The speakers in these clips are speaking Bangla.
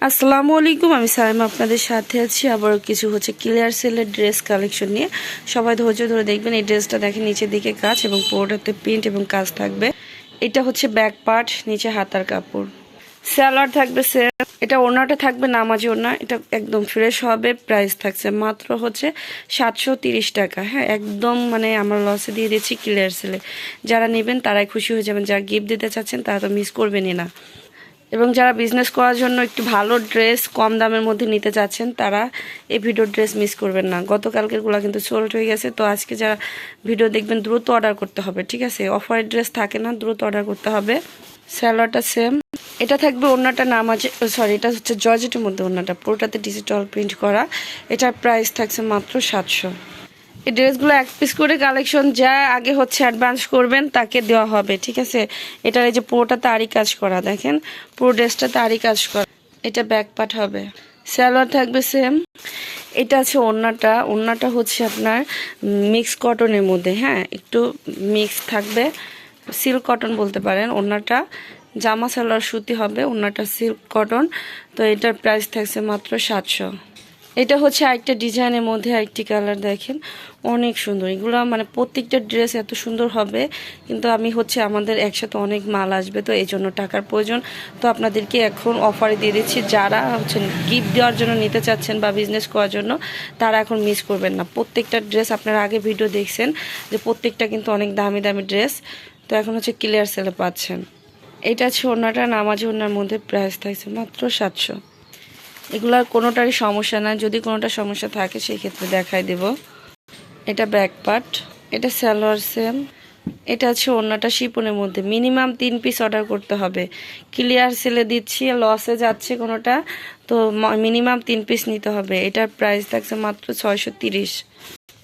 আসসালামু আলাইকুম, আমি সাইমা আপনাদের সাথে আছি। আবার কিছু হচ্ছে ক্লিয়ার সেলের ড্রেস কালেকশন নিয়ে। সবাই ধৈর্য ধরে দেখবেন, এই ড্রেসটা দেখেন নিচের দিকে কাজ এবং পুরোটাতে প্রিন্ট এবং কাজ থাকবে। এটা হচ্ছে ব্যাক পার্ট নিচে হাতার কাপড়। স্যালার থাকবে স্যার এটা ওনাটা থাকবে, নামাজি ওনা। এটা একদম ফ্রেশ হবে প্রাইস থাকছে মাত্র হচ্ছে সাতশো টাকা। হ্যাঁ একদম মানে আমরা লসে দিয়ে দিচ্ছি ক্লিয়ার সেলে যারা নেবেন, তারাই খুশি হয়ে যাবেন। যারা গিফট দিতে চাচ্ছেন, তারা তো মিস করবেনই না। এবং যারা বিজনেস করার জন্য একটু ভালো ড্রেস কম দামের মধ্যে নিতে চাচ্ছেন তারা এই ভিডিও ড্রেস মিস করবেন না। গতকালকেরগুলো কিন্তু সোল্ড হয়ে গেছে, তো আজকে যারা ভিডিও দেখবেন, দ্রুত অর্ডার করতে হবে, ঠিক আছে? অফারের ড্রেস থাকে না, দ্রুত অর্ডার করতে হবে। স্যালোয়ারটা সেম এটা থাকবে অন্যটা নাম আছে সরি এটা হচ্ছে জর্জেটের মধ্যে অন্যটা পুরোটাতে ডিজিটাল প্রিন্ট করা। এটার প্রাইস থাকছে মাত্র সাতশো। এই ড্রেসগুলো এক পিস করে কালেকশন যা আগে হচ্ছে অ্যাডভান্স করবেন, তাকে দেওয়া হবে, ঠিক আছে? এটার এই যে পুরোটা তারই কাজ করা, দেখেন? পুরো ড্রেসটা তারই কাজ করা। এটা ব্যাক পার্ট হবে। স্যালোয়ার থাকবে সেম এটা আছে ওড়নাটা। ওড়নাটা হচ্ছে আপনার মিক্স কটনের মধ্যে হ্যাঁ? একটু মিক্স থাকবে। সিল্ক কটন বলতে পারেন। ওড়নাটা জামা সালোয়ার সুতি হবে, ওড়নাটা সিল্ক কটন তো এটার প্রাইস থাকছে মাত্র সাতশো। এটা হচ্ছে আরেকটা ডিজাইনের মধ্যে আরেকটি কালার দেখেন। অনেক সুন্দর। এগুলো মানে প্রত্যেকটা ড্রেস এত সুন্দর হবে, কিন্তু আমি হচ্ছে আমাদের একসাথে অনেক মাল আসবে, তো এই জন্য টাকার প্রয়োজন। তো আপনাদেরকে এখন অফারে দিয়ে দিচ্ছি, যারা হচ্ছে গিফট দেওয়ার জন্য নিতে চাচ্ছেন বা বিজনেস করার জন্য, তারা এখন মিস করবেন না। প্রত্যেকটা ড্রেস আপনারা আগে ভিডিও দেখছেন যে প্রত্যেকটা কিন্তু অনেক দামি দামি ড্রেস। তো এখন হচ্ছে ক্লিয়ার সেলে পাচ্ছেন। এটা হচ্ছে ওনাটা, নামাজ ওনার মধ্যে প্রাইস থাকছে মাত্র সাতশো। এগুলার কোনোটারই সমস্যা না। যদি কোনোটা সমস্যা থাকে সেই ক্ষেত্রে দেখাই দেব। এটা ব্যাক পার্ট এটা সালোয়ার সেম এটা আছে অন্যটা শিপনের মধ্যে। মিনিমাম তিন পিস অর্ডার করতে হবে। ক্লিয়ার সেলে দিচ্ছি লসে যাচ্ছে কোনোটা, তো মিনিমাম তিন পিস নিতে হবে। এটার প্রাইস থাকছে মাত্র ছয়শো তিরিশ।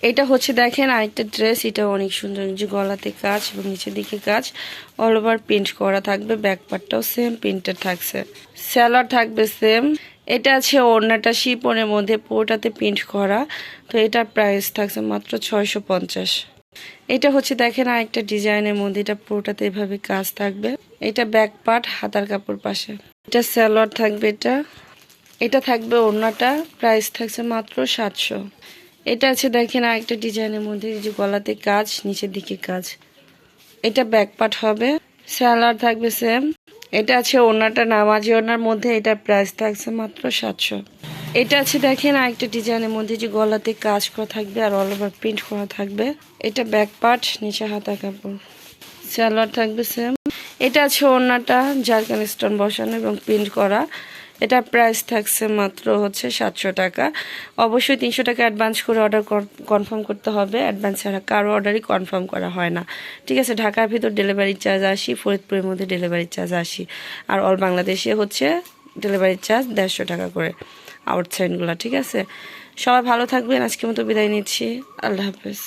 এটা হচ্ছে দেখেন আরেকটা ড্রেস এটা অনেক সুন্দর। যে গলাতে কাজ এবং নিচের দিকে কাজ অল ওভার প্রিন্ট করা থাকবে। ব্যাক পার্টটাও সেম প্রিন্টের থাকছে। স্যালার থাকবে সেম এটা আছে ওড়নাটা শিপনের মধ্যে, পুরোটাতে প্রিন্ট করা। তো এটার প্রাইস থাকছে মাত্র ছয়শো পঞ্চাশ। এটা হচ্ছে দেখেন আরেকটা ডিজাইনের মধ্যে, এটা পুরোটাতে এভাবে কাজ থাকবে। এটা ব্যাক পার্ট হাতার কাপড় পাশে। এটা স্যালোয়ার থাকবে এটা। এটা থাকবে ওড়নাটা প্রাইস থাকছে মাত্র সাতশো। এটা আছে দেখেন আরেকটা ডিজাইনের মধ্যে যে গলাতে কাজ, নিচের দিকে কাজ। এটা ব্যাক পার্ট হবে। স্যালার থাকবে সেম এটা আছে ওনাটা নামাজি ওনার মধ্যে এটা প্রাইস থাকছে মাত্র সাতশো। এটা আছে দেখেন আরেকটা ডিজাইনের মধ্যে যে গলাতে কাজ করা থাকবে আর অল ওভার প্রিন্ট করা থাকবে। এটা ব্যাক পার্ট নিচে হাতা কাপড়। সালোয়ার থাকবে সেম এটা আছে ওনাটা জারকান স্টোন বসানো এবং প্রিন্ট করা। এটা প্রাইস থাকছে মাত্র হচ্ছে সাতশো টাকা। অবশ্যই তিনশো টাকা অ্যাডভান্স করে অর্ডার কনফার্ম করতে হবে। অ্যাডভান্স ছাড়া কারও অর্ডারই কনফার্ম করা হয় না। ঠিক আছে, ঢাকার ভিতর ডেলিভারি চার্জ আসি, ফরিদপুরের মধ্যে ডেলিভারি চার্জ আসি। আর অল বাংলাদেশে হচ্ছে ডেলিভারি চার্জ দেড়শো টাকা করে আউটসাইডগুলো ঠিক আছে? সবাই ভালো থাকবেন, আজকের মতো বিদায় নিচ্ছি। আল্লাহ হাফেজ।